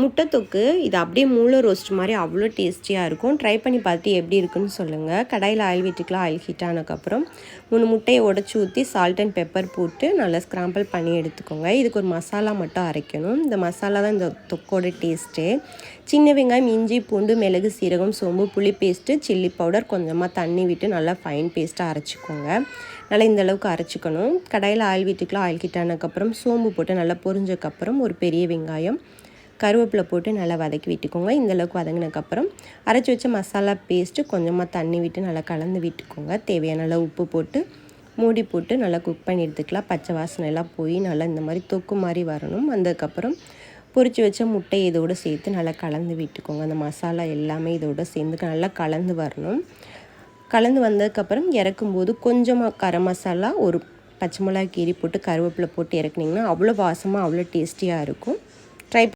முட்டை தொக்கு இது அப்படியே மூளை ரோஸ்ட் மாதிரி அவ்வளோ டேஸ்டியாக இருக்கும். ட்ரை பண்ணி பார்த்து எப்படி இருக்குன்னு சொல்லுங்கள் கடாயில் ஆயில் விட்டுக்கலாம் ஆயில் ஹீட் ஆனதுக்கப்புறம். மூணு முட்டையை உடச்சி ஊற்றி சால்ட் அண்ட் பெப்பர் போட்டு நல்லா ஸ்க்ராம்பிள் பண்ணி எடுத்துக்கோங்க. இதுக்கு ஒரு மசாலா மட்டும் அரைக்கணும். இந்த மசாலா தான் இந்த தொக்கோட டேஸ்ட்டு சின்ன வெங்காயம் இஞ்சி பூண்டு மிளகு சீரகம் சோம்பு புளி பேஸ்ட்டு சில்லி பவுடர் கொஞ்சமாக தண்ணி விட்டு நல்லா ஃபைன் பேஸ்ட்டாக அரைச்சிக்கோங்க. நல்லா இந்த அளவுக்கு அரைச்சிக்கணும். கடையில் ஆயில் விட்டுக்கலாம் ஆயில் ஹீட் சோம்பு போட்டு நல்லா பொரிஞ்சதுக்கப்புறம் ஒரு பெரிய வெங்காயம் கருவேப்பிலை போட்டு நல்லா வதக்கி விட்டுக்கோங்க. இந்தளவுக்கு வதங்கினதுக்கப்புறம் அரைச்சி வச்ச மசாலா பேஸ்ட்டு கொஞ்சமாக தண்ணி விட்டு நல்லா கலந்து விட்டுக்கோங்க. தேவையான அளவு உப்பு போட்டு மூடி போட்டு நல்லா குக் பண்ணி எடுத்துக்கலாம். பச்சை வாசனை எல்லாம் போய் நல்லா இந்த மாதிரி தொக்கு மாதிரி வரணும். வந்ததுக்கப்புறம் பொறிச்சு வச்ச முட்டை இதோடு சேர்த்து நல்லா கலந்து விட்டுக்கோங்க. அந்த மசாலா எல்லாமே இதோடு சேர்ந்து நல்லா கலந்து வரணும். கலந்து வந்ததுக்கப்புறம் இறக்கும்போது கொஞ்சமாக கரம் மசாலா ஒரு பச்சை மிளகா கீரி போட்டு கருவேப்பிலை போட்டு இறக்குனிங்கன்னா அவ்வளோ வாசமாக அவ்வளோ டேஸ்டியாக இருக்கும்.